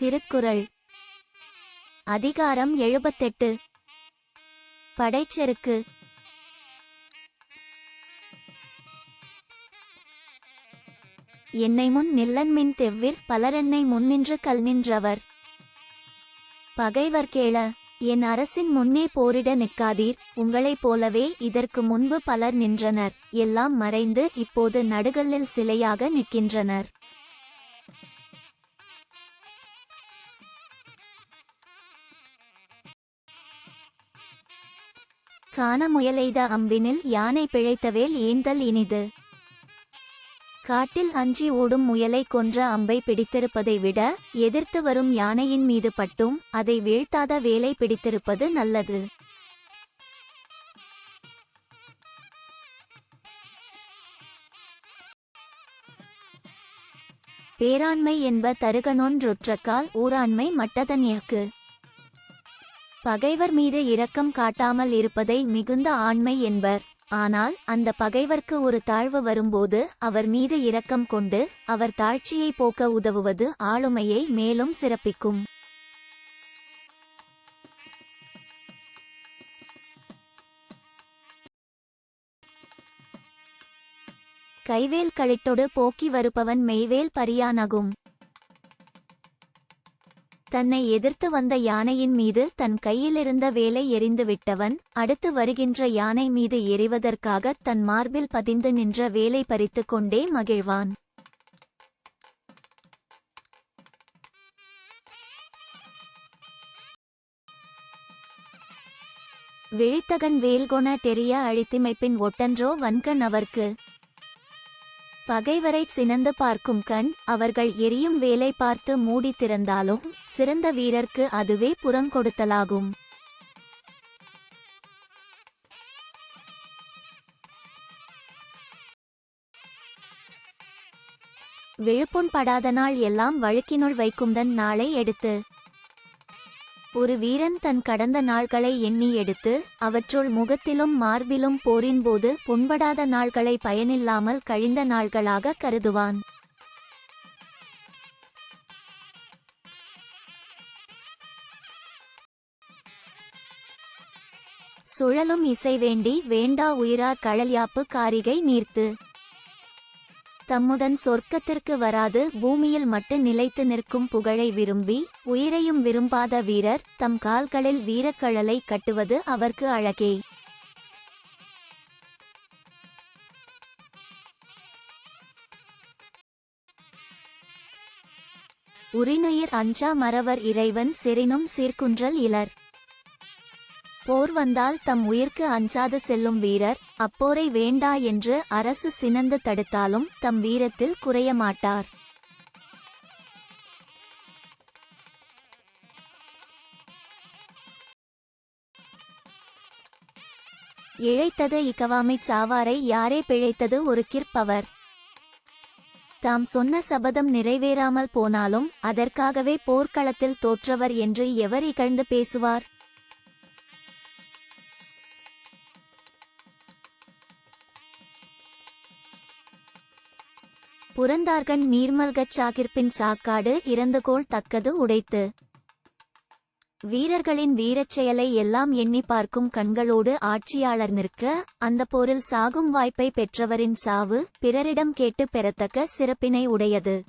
திருக்குறள். அதிகாரம் எழுபத்தெட்டு. படைச்செருக்கு. என்னை முன் நில்லன்மின் தெவ்விர் பலரென்னை முன்னின்று கல் நின்றவர். பகைவர் கேள என் அரசின் முன்னே போரிட நிற்காதீர். உங்களைப் போலவே இதற்கு முன்பு பலர் நின்றனர். எல்லாம் மறைந்து இப்போது நடுகல்லில் சிலையாக நிற்கின்றனர். காண முயலெய்த அம்பினில் யானை பிழைத்தவேல் ஏந்தல் இனிது. காட்டில் அஞ்சி ஓடும் முயலை கொன்ற அம்பை பிடித்திருப்பதை விட எதிர்த்து வரும் யானையின் மீது பட்டும் அதை வீழ்த்தாத வேலை பிடித்திருப்பது நல்லது. பேராண்மை என்ப தருகனொன்றொற்றக்கால் ஊராண்மை மட்டதன்யக்கு பகைவர் மீது இரக்கம் காட்டாமல் இருப்பதை மிகுந்த ஆண்மை என்பர். ஆனால் அந்த பகைவர்க்கு ஒரு தாழ்வு வரும்போது அவர் மீது இரக்கம் கொண்டு அவர் தாழ்ச்சியை போக்க உதவுவது ஆளுமையை மேலும் சிறப்பிக்கும். கைவேல் களிட்டொடு போக்கி வருபவன் மெய்வேல் பரியானகும். தன்னை எதிர்த்து வந்த யானையின் மீது தன் கையிலிருந்த வேலை எறிந்துவிட்டவன் அடுத்து வருகின்ற யானை மீது எறிவதற்காக தன் மார்பில் பதிந்து நின்ற வேலை பறித்துக் கொண்டே மகிழ்வான். விழித்தகன் வேல்கொண தெரிய அழித்திமைப்பின் ஒட்டன்றோ வன்கண் அவர்க்கு பகைவரைச் சினந்து பார்க்கும் கண் அவர்கள் எரியும் வேலை பார்த்து மூடி திறந்தாலும் சிறந்த வீரர்க்கு அதுவே புறங்கொடுத்தலாகும் விழுப்புண் படாத நாள் எல்லாம் வழுக்கினுள் வைக்கும்தன் நாளை எடுத்து ஒரு வீரன் தன் கடந்த நாள்களை எண்ணி எடுத்து அவற்றுள் முகத்திலும் மார்பிலும் போரின்போது புண்படாத நாள்களை பயனில்லாமல் கழிந்த நாள்களாக கருதுவான். சுழலும் இசை வேண்டி வேண்டா உயிரார் கழல்யாப்பு காரிகை நீர்த்து. தம்முடன் சொர்க்கத்திற்கு வராது பூமியில் மட்டு நிலைத்து நிற்கும் புகழை விரும்பி உயிரையும் விரும்பாத வீரர் தம் கால்களில் வீரக்கழலை கட்டுவது அவர்க்கு அழகே. உரிநுயிர் அஞ்சா மறவர் இறைவன் செறினும் சீர்குன்றல் இலர். போர் வந்தால் தம் உயிர்க்கு அஞ்சாது செல்லும் வீரர் அப்போரை வேண்டா என்று அரசு சினந்து தடுத்தாலும் தம் வீரத்தில் குறைய மாட்டார். இழைத்தது இகவாமைச் சாவாரை யாரே பிழைத்தது ஒரு கிற்பவர். தாம் சொன்ன சபதம் நிறைவேறாமல் போனாலும் அதற்காகவே போர்க்களத்தில் தோற்றவர் என்று எவர் இகழ்ந்து பேசுவார்? புறந்தார்கண் நீர்மல்கச் சாகிர்ப்பின் சாக்காடு இறந்துகோள் தக்கது உடைத்து. வீரர்களின் வீரச் செயலை எல்லாம் எண்ணி பார்க்கும் கண்களோடு ஆட்சியாளர் நிற்க அந்த போரில் சாகும் வாய்ப்பை பெற்றவரின் சாவு பிறரிடம் கேட்டு பெறத்தக்க சிறப்பினை உடையது.